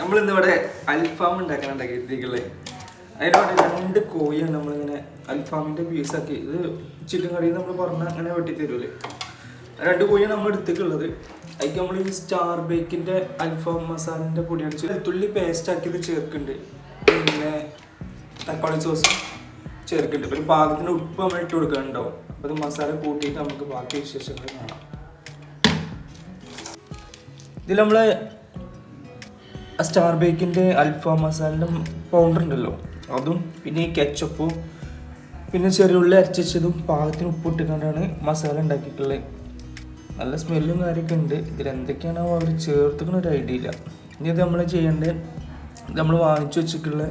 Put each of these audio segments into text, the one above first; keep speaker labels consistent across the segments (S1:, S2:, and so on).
S1: നമ്മൾ ഇന്നിവിടെ അൽഫാം ഉണ്ടാക്കാൻ അതിനോട് രണ്ട് കോഴിയാണ് നമ്മളിങ്ങനെ അൽഫാമിന്റെ പീസാക്കി ഇത് ചിക്കൻ കറിയിൽ നമ്മൾ പറഞ്ഞ അങ്ങനെ വെട്ടി തരൂലേ രണ്ട് കോഴിയാണ് നമ്മൾ എടുത്തിട്ടുള്ളത്. അതിക്ക് നമ്മൾ ഈ സ്റ്റാർ ബേക്കിന്റെ അൽഫാം മസാലിന്റെ പൊടിയാണ് പേസ്റ്റ് ആക്കിയത് ചേർക്കുന്നുണ്ട്. പിന്നെ തക്കാളി സോസ് ചേർക്കുന്നുണ്ട്. പിന്നെ പാകത്തിന് ഉപ്പ് നമ്മൾ ഇട്ട് കൊടുക്കാനുണ്ടാവും അപ്പോൾ ഇത് മസാല കൂട്ടിയിട്ട് നമുക്ക് ബാക്കി വിശേഷങ്ങൾ കാണാം. ഇതിൽ നമ്മൾ സ്റ്റാർ ബേക്കിന്റെ അൽഫാം മസാലിന്റെ പൗഡർ ഉണ്ടല്ലോ. അതും പിന്നെ ഈ കെച്ചപ്പും പിന്നെ ചെറിയ ഉള്ളി അരച്ചതും പാകത്തിന് ഉപ്പിട്ടിക്കൊണ്ടാണ് മസാല ഉണ്ടാക്കിയിട്ടുള്ളത് നല്ല സ്മെല്ലും കാര്യമൊക്കെ ഉണ്ട്. ഇതിൽ എന്തൊക്കെയാണോ അവർ ചേർത്തുക്കുന്ന ഒരു ഐഡിയ ഇല്ല. ഇനി ഇത് നമ്മൾ ചെയ്യേണ്ടത് നമ്മൾ വാങ്ങിച്ചു വെച്ചിട്ടുള്ള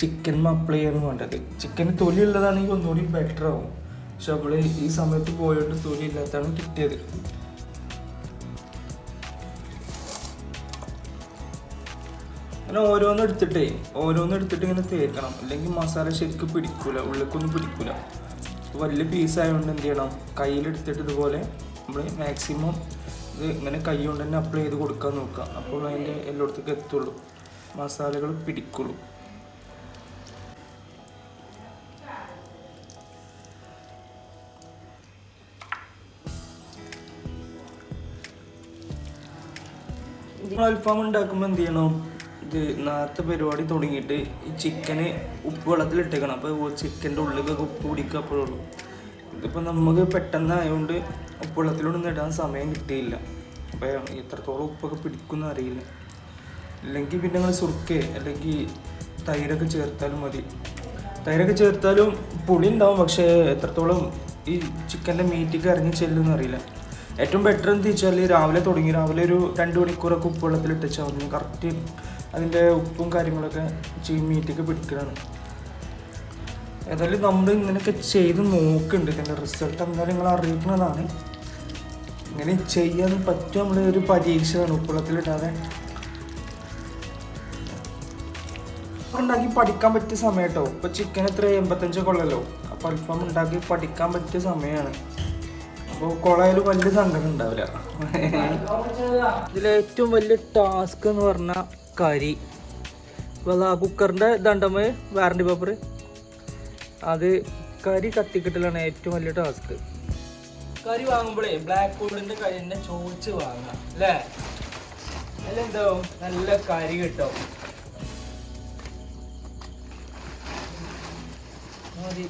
S1: ചിക്കൻ അപ്ലൈ ചെയ്യാണ് വേണ്ടത്. ചിക്കന് തൊലി ഉള്ളതാണെങ്കിൽ ഒന്നുകൂടി ബെറ്റർ ആവും. പക്ഷെ നമ്മൾ ഈ സമയത്ത് പോയിട്ട് തൊലി ഇല്ലാത്തതാണ് കിട്ടിയത്. അങ്ങനെ ഓരോന്ന് എടുത്തിട്ടേ ഓരോന്ന് എടുത്തിട്ട് ഇങ്ങനെ തേക്കണം. അല്ലെങ്കിൽ മസാല ശരിക്കും പിടിക്കൂല ഉള്ളിലേക്കൊന്നും പിടിക്കൂല. വലിയ പീസ് ആയതുകൊണ്ട് എന്ത് ചെയ്യണം? കയ്യിലെടുത്തിട്ട് ഇതുപോലെ നമ്മൾ മാക്സിമം ഇത് ഇങ്ങനെ കൈ കൊണ്ട് തന്നെ അപ്ലൈ ചെയ്ത് കൊടുക്കാൻ നോക്കുക. അപ്പോൾ അതിന്റെ എല്ലായിടത്തേക്ക് എത്തുള്ളൂ. മസാലകൾ പിടിക്കുള്ളൂ. അൽഫാം ഉണ്ടാക്കുമ്പോൾ എന്ത് ചെയ്യണം? ഇത് നേരത്തെ പരിപാടി തുടങ്ങിയിട്ട് ഈ ചിക്കന് ഉപ്പ് വെള്ളത്തിലിട്ടേക്കണം. അപ്പോൾ ചിക്കന്റെ ഉള്ളിലൊക്കെ ഉപ്പ് പിടിക്കുക അപ്പോഴുള്ളൂ. ഇതിപ്പോൾ നമുക്ക് പെട്ടെന്ന് ആയതുകൊണ്ട് ഉപ്പ് വെള്ളത്തിലൊന്നും ഇടാൻ സമയം കിട്ടിയില്ല. അപ്പോൾ എത്രത്തോളം ഉപ്പൊക്കെ പിടിക്കുന്ന അറിയില്ല. അല്ലെങ്കിൽ പിന്നെ നിങ്ങൾ സുർക്കേ അല്ലെങ്കിൽ തൈരൊക്കെ ചേർത്താലും മതി. തൈരൊക്കെ ചേർത്താലും പുളി ഉണ്ടാവും പക്ഷേ എത്രത്തോളം ഈ ചിക്കന്റെ മീറ്റിക്ക് ഇറങ്ങി ചെല്ലുമെന്ന് അറിയില്ല. ഏറ്റവും ബെറ്റർ എന്ന് വെച്ചാൽ രാവിലെ തുടങ്ങി രാവിലെ ഒരു രണ്ട് മണിക്കൂറൊക്കെ ഉപ്പ് വെള്ളത്തിൽ ഇട്ടാൽ മതി. കറക്റ്റ് അതിന്റെ ഉപ്പും കാര്യങ്ങളൊക്കെ ചീ മീറ്റൊക്കെ പിടിക്കലാണ്. ഏതായാലും നമ്മൾ ഇങ്ങനെയൊക്കെ ചെയ്ത് നോക്കുന്നുണ്ട് ഇതിന്റെ റിസൾട്ട് എന്തായാലും നിങ്ങൾ അറിയിക്കുന്നതാണ് ഇങ്ങനെ ചെയ്യാൻ പറ്റും നമ്മൾ ഒരു പരീക്ഷയാണ് ഉപ്പളത്തിലിടാതെ ഉണ്ടാക്കി പഠിക്കാൻ പറ്റിയ സമയം കേട്ടോ ഇപ്പൊ ചിക്കൻ എത്ര? എൺപത്തഞ്ച് കൊള്ളല്ലോ അപ്പൊ അൽഫാം ഉണ്ടാക്കി പഠിക്കാൻ പറ്റിയ സമയമാണ് അപ്പോൾ കൊളായാലും വലിയ സങ്കടം ഉണ്ടാവില്ല. ഇതിലെ ഏറ്റവും വലിയ ടാസ്ക് എന്ന് പറഞ്ഞ കരി. കുക്കറിന്റെ ദണ്ടമ്മ വാറണ്ടി പേപ്പർ അത് കരി കത്തിക്കിട്ടലാണ് ഏറ്റവും വലിയ ടാസ്ക് കരി വാങ്ങുമ്പോഴേ ബ്ലാക്ക് ഹോളിന്റെ കരി തന്നെ ചോദിച്ച് വാങ്ങാം അല്ലേ? അല്ല എന്താവും നല്ല കരി കിട്ടും. മതി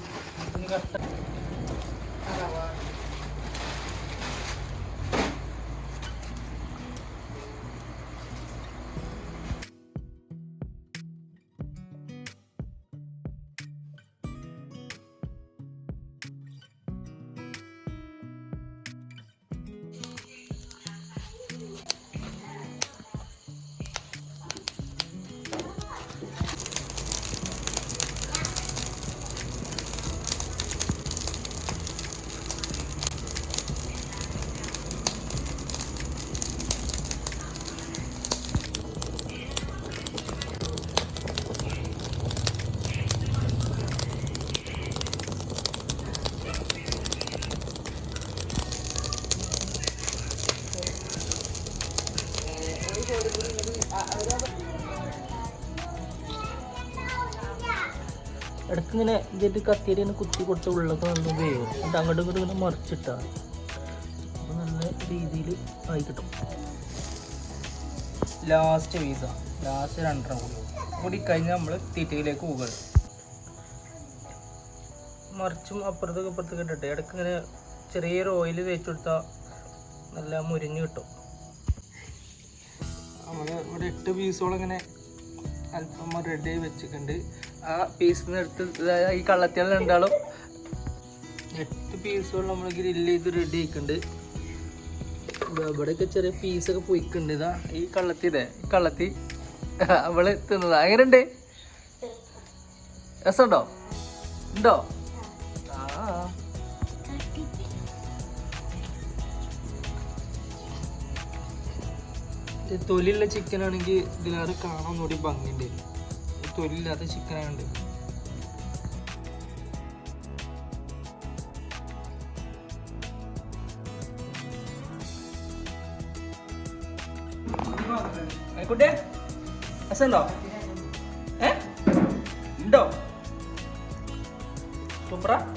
S1: കട്ട ഇടയ്ക്ക് ഇങ്ങനെ ഇതിന്റെ കത്തിയിൽ ഇങ്ങനെ കുത്തി കൊടുത്ത ഉള്ളൊക്കെ നല്ല വേവും. എന്നിട്ട് അങ്ങോട്ടും ഇങ്ങോട്ടും ഇങ്ങനെ മറിച്ചിട്ടാണ് അപ്പോൾ നല്ല രീതിയിൽ ആയി കിട്ടും. ലാസ്റ്റ് പീസ ലാസ്റ്റ് രണ്ടെണ്ണം കൂടി കൂടി കഴിഞ്ഞാൽ നമ്മൾ തീറ്റയിലേക്ക് പോകുക മറിച്ചും അപ്പുറത്തേക്ക് അപ്പുറത്തേക്ക് ഇട്ടിട്ട് ഇടയ്ക്ക് ഇങ്ങനെ ചെറിയൊരു ഓയിൽ തേച്ച് കൊടുത്താൽ നല്ല മുരിഞ്ഞ് കിട്ടും. നമ്മൾ ഇവിടെ എട്ട് പീസോളം ഇങ്ങനെ അല്പം റെഡി ആയി വെച്ചിട്ടുണ്ട്. ആ നിന്ന് എടുത്ത് ഈ കള്ളത്തിയാൽ രണ്ടാളും എട്ട് പീസുകൾ നമ്മൾ ഗ്രില്ല് ചെയ്ത് റെഡി ആയിക്കുന്നുണ്ട് ഇവിടെയൊക്കെ ചെറിയ പീസൊക്കെ പൊയ്ക്കുന്നുണ്ട് ഇതാ ഈ കള്ളത്തി ഇതേ ഈ കള്ളത്തി. അവൾ തിന്നതാ. എങ്ങനെയുണ്ട്? രസമുണ്ടോ? ഉണ്ടോ? തൊലിയുള്ള ചിക്കൻ ആണെങ്കിൽ ഇതിലേറെ കാണാൻ ഒന്നുകൂടി ഭംഗിയുണ്ട്. തൊലില്ലാത്ത ചിക്കൻ ആയതുകൊണ്ട് ഏ? ഉണ്ടോ? സൂപ്പറാ.